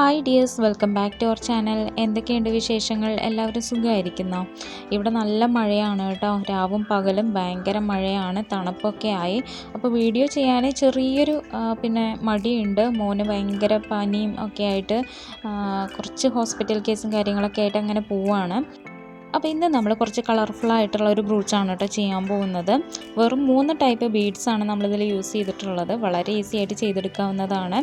Hi dears welcome back to our channel എന്തൊക്കെയുണ്ട് വിശേഷങ്ങൾ? എല്ലാവരും സുഖമായിരിക്കുന്നോ? ഇവിടെ നല്ല മഴയാണ് കേട്ടോ. രാവും പകലും ഭയങ്കര മഴയാണ്. തണുപ്പൊക്കെ ആയി. അപ്പോൾ വീഡിയോ ചെയ്യാൻ ചെറിയൊരു പിന്നെ മടിയുണ്ട്. മോന് ഭയങ്കര പനിയും ഒക്കെ ആയിട്ട് കുറച്ച് ഹോസ്പിറ്റൽ കേസും കാര്യങ്ങളൊക്കെ ആയിട്ട് അങ്ങനെ പോവാണ്. അപ്പോൾ ഇന്ന് നമ്മൾ കുറച്ച് കളർഫുൾ ആയിട്ടുള്ള ഒരു ബ്രൂച്ചാണ് കേട്ടോ ചെയ്യാൻ പോകുന്നത്. വെറും മൂന്ന് ടൈപ്പ് ബീഡ്സ് ആണ് നമ്മളിതിൽ യൂസ് ചെയ്തിട്ടുള്ളത്. വളരെ ഈസി ആയിട്ട് ചെയ്തെടുക്കാവുന്നതാണ്.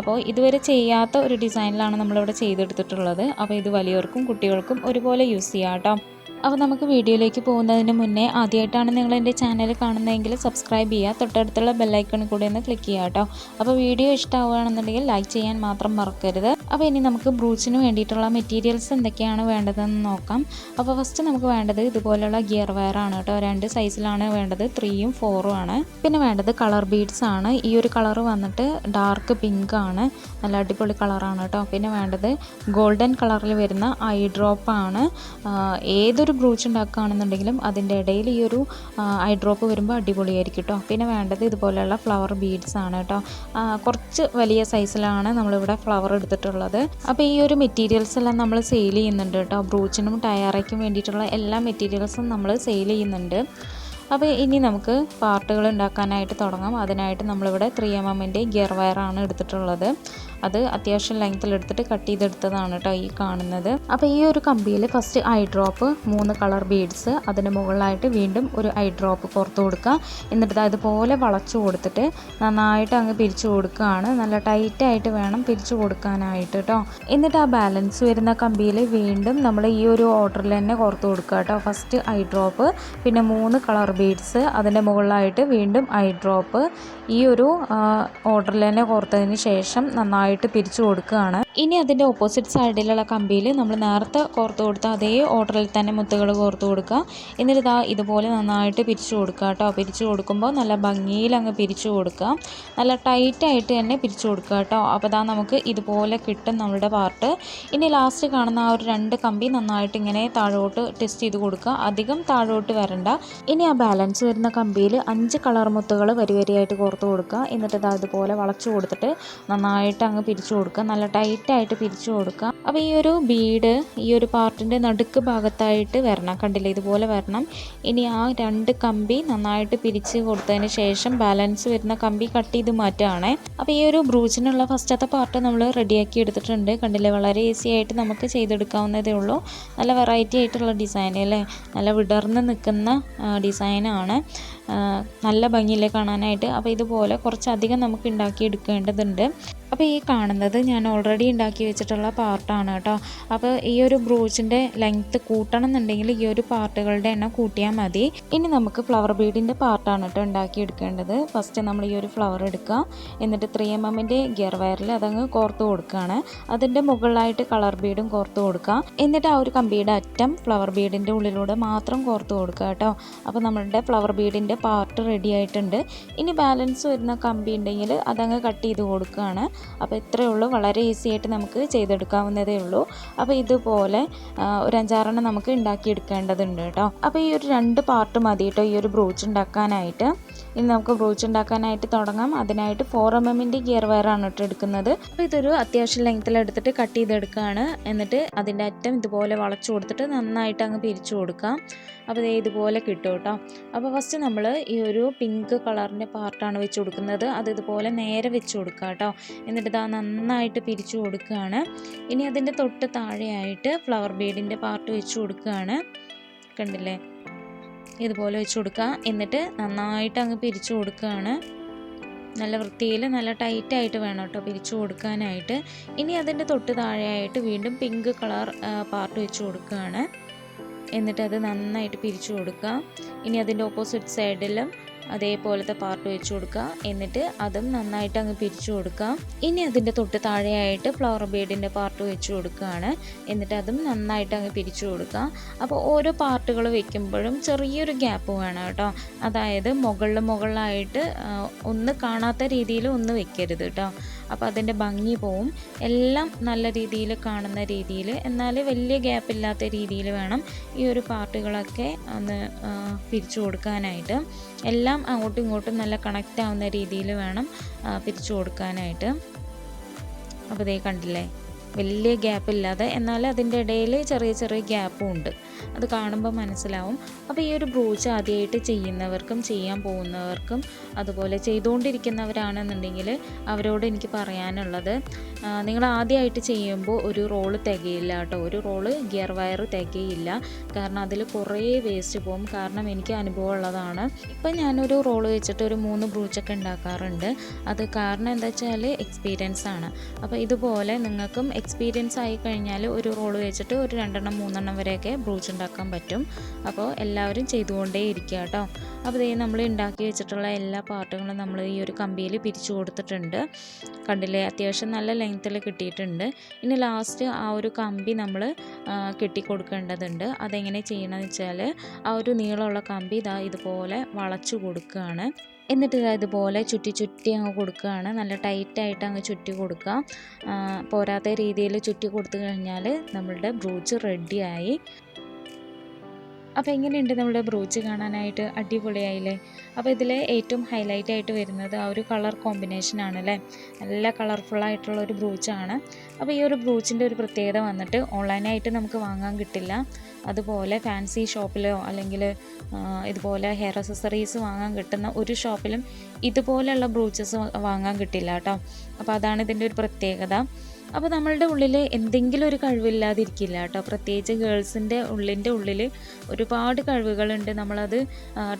അപ്പോൾ ഇതുവരെ ചെയ്യാത്ത ഒരു ഡിസൈനിലാണ് നമ്മളിവിടെ ചെയ്തെടുത്തിട്ടുള്ളത്. അപ്പോൾ ഇത് വലിയവർക്കും കുട്ടികൾക്കും ഒരുപോലെ യൂസ് ചെയ്യാം കേട്ടോ അപ്പോൾ നമുക്ക് വീഡിയോയിലേക്ക് പോകുന്നതിന് മുന്നേ ആദ്യമായിട്ടാണ് നിങ്ങൾ എന്റെ ചാനൽ കാണുന്നതെങ്കിൽ സബ്സ്ക്രൈബ് ചെയ്യുക തൊട്ടടുത്തുള്ള ബെല്ലൈക്കൺ കൂടി ഒന്ന് ക്ലിക്ക് ചെയ്യുക കേട്ടോ. അപ്പോൾ വീഡിയോ ഇഷ്ടമാവുകയാണെന്നുണ്ടെങ്കിൽ ലൈക്ക് ചെയ്യാൻ മാത്രം മറക്കരുത്. അപ്പോൾ ഇനി നമുക്ക് ബ്രൂച്ചിന് വേണ്ടിയിട്ടുള്ള മെറ്റീരിയൽസ് എന്തൊക്കെയാണ് വേണ്ടതെന്ന് നോക്കാം. അപ്പോൾ ഫസ്റ്റ് നമുക്ക് വേണ്ടത് ഇതുപോലെയുള്ള ഗിയർ വയർ ആണ് കേട്ടോ. രണ്ട് സൈസിലാണ് വേണ്ടത് ത്രീയും ഫോറും ആണ്. പിന്നെ വേണ്ടത് കളർ ബീഡ്സ് ആണ്. ഈ ഒരു കളർ വന്നിട്ട് ഡാർക്ക് പിങ്ക് ആണ്. നല്ല അടിപൊളി കളറാണ് കേട്ടോ. പിന്നെ വേണ്ടത് ഗോൾഡൻ കളറിൽ വരുന്ന ഐ ഡ്രോപ്പ് ആണ്. ആ, ഏതൊരു ബ്രൂച്ച് ഉണ്ടാക്കുകയാണെന്നുണ്ടെങ്കിലും അതിന്റെ ഇടയിൽ ഈ ഒരു ഐ ഡ്രോപ്പ് വരുമ്പോൾ അടിപൊളിയായിരിക്കും കേട്ടോ പിന്നെ വേണ്ടത് ഇതുപോലെയുള്ള ഫ്ലവർ ബീഡ്സ് ആണ് കേട്ടോ കുറച്ച് വലിയ സൈസിലാണ് നമ്മളിവിടെ ഫ്ലവർ എടുത്തിട്ടുള്ളത്. അപ്പോൾ ഈ ഒരു മെറ്റീരിയൽസ് എല്ലാം നമ്മൾ സെയിൽ ചെയ്യുന്നുണ്ട് കേട്ടോ ബ്രൂച്ചിനും ടയറയ്ക്കും വേണ്ടിയിട്ടുള്ള എല്ലാ മെറ്റീരിയൽസും നമ്മൾ സെയിൽ ചെയ്യുന്നുണ്ട്. അപ്പോൾ ഇനി നമുക്ക് പാർട്ടുകൾ ഉണ്ടാക്കാനായിട്ട് തുടങ്ങാം. അതിനായിട്ട് നമ്മളിവിടെ ത്രീ എം എമ്മിന്റെ ഗിയർ വയറാണ് എടുത്തിട്ടുള്ളത്. അത് അത്യാവശ്യം ലെങ്ത്തിൽ എടുത്തിട്ട് കട്ട് ചെയ്തെടുത്തതാണ് കേട്ടോ ഈ കാണുന്നത്. അപ്പോൾ ഈ ഒരു കമ്പിയിൽ ഫസ്റ്റ് ഐ ഡ്രോപ്പ് മൂന്ന് കളർ ബീഡ്സ് അതിന് മുകളിലായിട്ട് വീണ്ടും ഒരു ഐ ഡ്രോപ്പ് പുറത്ത് കൊടുക്കുക. എന്നിട്ട് അതുപോലെ വളച്ചു കൊടുത്തിട്ട് നന്നായിട്ട് അങ്ങ് പിരിച്ചു കൊടുക്കുകയാണ്. നല്ല ടൈറ്റായിട്ട് വേണം പിരിച്ചു കൊടുക്കാനായിട്ട് കേട്ടോ എന്നിട്ട് ആ ബാലൻസ് വരുന്ന കമ്പിയിൽ വീണ്ടും നമ്മൾ ഈ ഒരു ഓർഡറിൽ തന്നെ കോർത്ത് കൊടുക്കുക കേട്ടോ ഫസ്റ്റ് ഐ ഡ്രോപ്പ് പിന്നെ മൂന്ന് കളർ ബീഡ്സ് അതിന്റെ മുകളിലായിട്ട് വീണ്ടും ഐ ഡ്രോപ്പ് ഈ ഒരു ഓർഡറിൽ തന്നെ കോർത്തതിന് ശേഷം നന്നായിട്ട് പിരിച്ചു കൊടുക്കുകയാണ്. ഇനി അതിന്റെ ഓപ്പോസിറ്റ് സൈഡിലുള്ള കമ്പിയിൽ നമ്മൾ നേരത്തെ കോർത്ത് കൊടുത്ത അതേ ഓർഡറിൽ തന്നെ മുത്തുകൾ കോർത്ത് കൊടുക്കുക. എന്നിട്ട് ഇതാ ഇതുപോലെ നന്നായിട്ട് പിരിച്ചു കൊടുക്കുക കേട്ടോ. പിരിച്ചു കൊടുക്കുമ്പോൾ നല്ല ഭംഗിയിൽ അങ്ങ് പിരിച്ചു കൊടുക്കുക. നല്ല ടൈറ്റായിട്ട് തന്നെ പിരിച്ചു കൊടുക്കുക കേട്ടോ. അപ്പോൾ ഇതാ നമുക്ക് ഇതുപോലെ കിട്ടും നമ്മുടെ പാർട്ട് ഇനി ലാസ്റ്റ് കാണുന്ന ആ ഒരു രണ്ട് കമ്പി നന്നായിട്ട് ഇങ്ങനെ താഴോട്ട് ടെസ്റ്റ് ചെയ്ത് കൊടുക്കുക. അധികം താഴോട്ട് വരണ്ട. ഇനി ആ ബാലൻസ് വരുന്ന കമ്പിയിൽ അഞ്ച് കളർ മുത്തുകൾ വരി വരിയായിട്ട് കോർത്ത് കൊടുക്കുക. എന്നിട്ട് ഇതാ ഇതുപോലെ വളച്ചു കൊടുത്തിട്ട് നന്നായിട്ട് അങ്ങ് പിരിച്ചു കൊടുക്കുക. നല്ല ടൈറ്റായിട്ട് പിരിച്ചു കൊടുക്കാം. അപ്പോൾ ഈ ഒരു ബീഡ് ഈ ഒരു പാർട്ടിന്റെ നടുക്ക് ഭാഗത്തായിട്ട് വരണം. കണ്ടില്ലേ? ഇതുപോലെ വരണം. ഇനി ആ രണ്ട് കമ്പി നന്നായിട്ട് പിരിച്ച് കൊടുത്തതിന് ശേഷം ബാലൻസ് വരുന്ന കമ്പി കട്ട് ചെയ്ത് മാറ്റുകയാണേ അപ്പോൾ ഈ ഒരു ബ്രൂച്ചിനുള്ള ഫസ്റ്റത്തെ പാർട്ട് നമ്മൾ റെഡിയാക്കി എടുത്തിട്ടുണ്ട്. കണ്ടില്ലേ? വളരെ ഈസി ആയിട്ട് നമുക്ക് ചെയ്തെടുക്കാവുന്നതേ ഉള്ളൂ. നല്ല വെറൈറ്റി ആയിട്ടുള്ള ഡിസൈൻ അല്ലേ? നല്ല വിടർന്ന് നിൽക്കുന്ന ഡിസൈനാണ് നല്ല ഭംഗിയില്ലേ കാണാനായിട്ട്. അപ്പോൾ ഇതുപോലെ കുറച്ചധികം നമുക്ക് ഉണ്ടാക്കി എടുക്കേണ്ടതുണ്ട് അപ്പോൾ ഈ കാണുന്നത് ഞാൻ ഓൾറെഡി ഉണ്ടാക്കി വെച്ചിട്ടുള്ള പാർട്ടാണ് കേട്ടോ. അപ്പോൾ ഈ ഒരു ബ്രൂച്ചിന്റെ ലെങ്ത്ത് കൂട്ടണം എന്നുണ്ടെങ്കിൽ ഈ ഒരു പാർട്ടുകളുടെ എണ്ണം കൂട്ടിയാൽ മതി. ഇനി നമുക്ക് ഫ്ലവർ ബീഡിന്റെ പാർട്ടാണ് കേട്ടോ ഉണ്ടാക്കി എടുക്കേണ്ടത് ഫസ്റ്റ് നമ്മൾ ഈ ഒരു ഫ്ലവർ എടുക്കുക. എന്നിട്ട് ത്രീ എം എമ്മിന്റെ ഗിയർ വയറിൽ അതങ്ങ് കോർത്ത് കൊടുക്കുകയാണ്. അതിന്റെ മുകളിലായിട്ട് കളർ ബീഡും കോർത്ത് കൊടുക്കുക. എന്നിട്ട് ആ ഒരു കമ്പിയുടെ അറ്റം ഫ്ലവർ ബീഡിന്റെ ഉള്ളിലൂടെ മാത്രം കോർത്ത് കൊടുക്കുക കേട്ടോ. അപ്പോൾ നമ്മളുടെ ഫ്ലവർ ബീഡിന്റെ പാർട്ട് റെഡി ആയിട്ടുണ്ട്. ഇനി ബാലൻസ് വരുന്ന കമ്പി ഉണ്ടെങ്കിൽ അതങ്ങ് കട്ട് ചെയ്ത് കൊടുക്കുകയാണ്. അപ്പോൾ ഇത്രയേ ഉള്ളൂ. വളരെ ഈസി ആയിട്ട് നമുക്ക് ചെയ്തെടുക്കാവുന്നതേ ഉള്ളൂ. അപ്പോൾ ഇതുപോലെ ഒരു അഞ്ചാറെണ്ണം നമുക്ക് ഉണ്ടാക്കിയെടുക്കേണ്ടതുണ്ട് കേട്ടോ. അപ്പോൾ ഈ ഒരു രണ്ട് പാർട്ട് മതി കേട്ടോ. ഈ ഒരു ബ്രോച്ച് ഉണ്ടാക്കാനായിട്ട്. ഇനി നമുക്ക് ബ്രൂച്ച് ഉണ്ടാക്കാനായിട്ട് തുടങ്ങാം. അതിനായിട്ട് ഫോർ എം എമ്മിന്റെ ഗിയർ വയറാണ് കേട്ടോ എടുക്കുന്നത്. അപ്പോൾ ഇതൊരു അത്യാവശ്യം ലെങ്ത്തിൽ എടുത്തിട്ട് കട്ട് ചെയ്തെടുക്കുകയാണ് എന്നിട്ട് അതിന്റെ അറ്റം ഇതുപോലെ വളച്ചു കൊടുത്തിട്ട് നന്നായിട്ട് അങ്ങ് പിരിച്ചു കൊടുക്കാം. അപ്പോൾ ദേ ഇതുപോലെ കിട്ടും കേട്ടോ. അപ്പോൾ ഫസ്റ്റ് നമ്മൾ ഈ ഒരു പിങ്ക് കളറിന്റെ പാർട്ടാണ് വെച്ച് കൊടുക്കുന്നത്. അത് ഇതുപോലെ നേരെ വെച്ച് കൊടുക്കുക കേട്ടോ. എന്നിട്ട് ഇതാ നന്നായിട്ട് പിരിച്ചു കൊടുക്കുകയാണ്. ഇനി അതിന്റെ തൊട്ട് താഴെയായിട്ട് ഫ്ലവർ ബീഡിന്റെ പാർട്ട് വെച്ച് കൊടുക്കുകയാണ്. കണ്ടില്ലേ? ഇതുപോലെ വെച്ച് കൊടുക്കുക. എന്നിട്ട് നന്നായിട്ട് അങ്ങ് പിരിച്ചു കൊടുക്കുകയാണ്. നല്ല വൃത്തിയിൽ നല്ല ടൈറ്റായിട്ട് വേണം കേട്ടോ പിരിച്ചു കൊടുക്കാനായിട്ട്. ഇനി അതിന്റെ തൊട്ട് താഴെയായിട്ട് വീണ്ടും പിങ്ക് കളർ പാർട്ട് വെച്ച് കൊടുക്കുകയാണ്. എന്നിട്ട് അത് നന്നായിട്ട് പിരിച്ചു കൊടുക്കുക. ഇനി അതിന്റെ ഓപ്പോസിറ്റ് സൈഡിലും അതേപോലത്തെ പാർട്ട് വെച്ച് കൊടുക്കുക. എന്നിട്ട് അതും നന്നായിട്ട് അങ്ങ് പിരിച്ചു കൊടുക്കുക. ഇനി അതിന്റെ തൊട്ട് താഴെയായിട്ട് ഫ്ലവർ ബീഡിന്റെ പാർട്ട് വെച്ച് കൊടുക്കുകയാണ്. എന്നിട്ട് അതും നന്നായിട്ട് അങ്ങ് പിരിച്ചു കൊടുക്കുക. അപ്പോൾ ഓരോ പാർട്ടുകൾ വെക്കുമ്പോഴും ചെറിയൊരു ഗ്യാപ്പ് വേണം കേട്ടോ. അതായത് മുകളിൽ മുകളിലായിട്ട് ഒന്ന് കാണാത്ത രീതിയിൽ ഒന്ന് വെക്കരുത് കേട്ടോ. അപ്പോൾ അതിന്റെ ഭംഗി പോവും. എല്ലാം നല്ല രീതിയിൽ കാണുന്ന രീതിയിൽ എന്നാൽ വലിയ ഗ്യാപ്പ് ഇല്ലാത്ത രീതിയിൽ വേണം ഈ ഒരു പാർട്ടുകളൊക്കെ ഒന്ന് പിരിച്ചു കൊടുക്കാനായിട്ട്. എല്ലാം അങ്ങോട്ടും ഇങ്ങോട്ടും നല്ല കണക്റ്റ് ആവുന്ന രീതിയിൽ വേണം പിരിച്ചു കൊടുക്കാനായിട്ട്. അപ്പോൾ ഇതേ കണ്ടില്ലേ? വലിയ ഗ്യാപ്പ് ഇല്ലാതെ. എന്നാൽ അതിന്റെ ഇടയിൽ ചെറിയ ചെറിയ ഗ്യാപ്പും ഉണ്ട്. അത് കാണുമ്പോൾ മനസ്സിലാവും. അപ്പോൾ ഈ ഒരു ബ്രൂച്ച് ആദ്യമായിട്ട് ചെയ്യുന്നവർക്കും ചെയ്യാൻ പോകുന്നവർക്കും അതുപോലെ ചെയ്തുകൊണ്ടിരിക്കുന്നവരാണെന്നുണ്ടെങ്കിൽ അവരോട് എനിക്ക് പറയാനുള്ളത് നിങ്ങൾ ആദ്യമായിട്ട് ചെയ്യുമ്പോൾ ഒരു റോൾ തികയില്ല കേട്ടോ. ഒരു റോൾ ഗിയർ വയർ തികയില്ല. കാരണം അതിൽ കുറേ വേസ്റ്റ് പോകും. കാരണം എനിക്ക് അനുഭവമുള്ളതാണ് ഇപ്പം ഞാനൊരു റോൾ വെച്ചിട്ട് ഒരു മൂന്ന് ബ്രൂച്ചൊക്കെ ഉണ്ടാക്കാറുണ്ട്. അത് കാരണം എന്താ വെച്ചാൽ എക്സ്പീരിയൻസ് ആണ്. അപ്പോൾ ഇതുപോലെ നിങ്ങൾക്കും എക്സ്പീരിയൻസ് ആയി കഴിഞ്ഞാൽ ഒരു റോൾ വെച്ചിട്ട് ഒരു രണ്ടെണ്ണം മൂന്നെണ്ണം വരെയൊക്കെ ബ്രൂച്ച് ഉണ്ടാക്കാൻ പറ്റും. അപ്പോൾ എല്ലാവരും ചെയ്തുകൊണ്ടേ ഇരിക്കുക കേട്ടോ. അപ്പോൾ ഇതേ നമ്മൾ ഉണ്ടാക്കി വെച്ചിട്ടുള്ള എല്ലാ പാർട്ടുകളും നമ്മൾ ഈ ഒരു കമ്പിയിൽ പിരിച്ചു കൊടുത്തിട്ടുണ്ട്. കണ്ടില്ലേ? അത്യാവശ്യം നല്ല ലെങ്ത്തിൽ കിട്ടിയിട്ടുണ്ട്. ഇനി ലാസ്റ്റ് ആ ഒരു കമ്പി നമ്മൾ കെട്ടി കൊടുക്കേണ്ടതുണ്ട് അതെങ്ങനെ ചെയ്യണമെന്ന് വെച്ചാൽ ആ ഒരു നീളമുള്ള കമ്പി ഇതാ ഇതുപോലെ വളച്ചു കൊടുക്കുകയാണ് എന്നിട്ട് ഇതാ ഇതുപോലെ ചുറ്റി ചുറ്റി അങ്ങ് കൊടുക്കുകയാണ് നല്ല ടൈറ്റായിട്ട് അങ്ങ് ചുറ്റി കൊടുക്കുക പോരാത്ത രീതിയിൽ ചുറ്റി കൊടുത്തു കഴിഞ്ഞാൽ നമ്മളുടെ ബ്രൂച്ച് റെഡിയായി. അപ്പോൾ എങ്ങനെയുണ്ട് നമ്മുടെ ബ്രോച്ച് കാണാനായിട്ട്? അടിപൊളിയായില്ലേ? അപ്പോൾ ഇതിലെ ഏറ്റവും ഹൈലൈറ്റ് ആയിട്ട് വരുന്നത് ആ ഒരു കളർ കോമ്പിനേഷൻ ആണല്ലേ നല്ല കളർഫുൾ ആയിട്ടുള്ള ഒരു ബ്രൂച്ചാണ് അപ്പോൾ ഈ ഒരു ബ്രോച്ചിന്റെ ഒരു പ്രത്യേകത വന്നിട്ട് ഓൺലൈനായിട്ട് നമുക്ക് വാങ്ങാൻ കിട്ടില്ല. അതുപോലെ ഫാൻസി ഷോപ്പിലോ അല്ലെങ്കിൽ ഇതുപോലെ ഹെയർ അക്സസറീസ് വാങ്ങാൻ കിട്ടുന്ന ഒരു ഷോപ്പിലും ഇതുപോലെയുള്ള ബ്രൂച്ചസ് വാങ്ങാൻ കിട്ടില്ല കേട്ടോ. അപ്പോൾ അതാണ് ഇതിന്റെ ഒരു പ്രത്യേകത. അപ്പോൾ നമ്മളുടെ ഉള്ളിൽ എന്തെങ്കിലും ഒരു കഴിവില്ലാതിരിക്കില്ല കേട്ടോ. പ്രത്യേകിച്ച് ഗേൾസിന്റെ ഉള്ളിന്റെ ഉള്ളിൽ ഒരുപാട് കഴിവുകളുണ്ട്. നമ്മളത്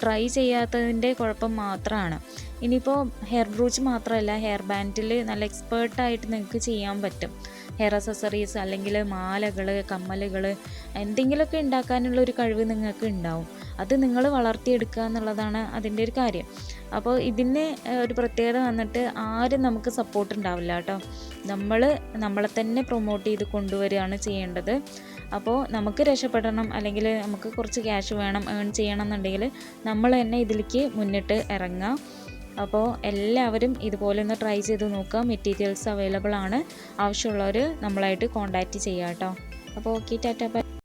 ട്രൈ ചെയ്യാത്തതിന്റെ കുഴപ്പം മാത്രമാണ് ഇനിയിപ്പോൾ ഹെയർ ബ്രൂച്ച് മാത്രമല്ല ഹെയർ ബാൻഡിൽ നല്ല എക്സ്പേർട്ടായിട്ട് നിങ്ങൾക്ക് ചെയ്യാൻ പറ്റും. ഹെയർ അസസറീസ് അല്ലെങ്കിൽ മാലകൾ കമ്മലുകൾ എന്തെങ്കിലുമൊക്കെ ഉണ്ടാക്കാനുള്ള ഒരു കഴിവ് നിങ്ങൾക്ക് ഉണ്ടാവും. അത് നിങ്ങൾ വളർത്തിയെടുക്കുക എന്നുള്ളതാണ് അതിന്റെ ഒരു കാര്യം. അപ്പോൾ ഇതിന് ഒരു പ്രത്യേകത വന്നിട്ട് ആരും നമുക്ക് സപ്പോർട്ട് ഉണ്ടാവില്ല കേട്ടോ. നമ്മൾ നമ്മളെ തന്നെ പ്രൊമോട്ട് ചെയ്ത് കൊണ്ടുവരികയാണ് ചെയ്യേണ്ടത്. അപ്പോൾ നമുക്ക് രക്ഷപ്പെടണം അല്ലെങ്കിൽ നമുക്ക് കുറച്ച് ക്യാഷ് വേണം ഏൺ ചെയ്യണം എന്നുണ്ടെങ്കിൽ നമ്മൾ തന്നെ ഇതിലേക്ക് മുന്നിട്ട് ഇറങ്ങാം അപ്പോൾ എല്ലാവരും ഇതുപോലെ ഒന്ന് ട്രൈ ചെയ്ത് നോക്കുക. മെറ്റീരിയൽസ് അവൈലബിൾ ആണ്. ആവശ്യമുള്ളവർ നമ്മളായിട്ട് കോൺടാക്റ്റ് ചെയ്യാം കേട്ടോ. അപ്പോൾ ഓക്കെ ടാറ്റ ബൈ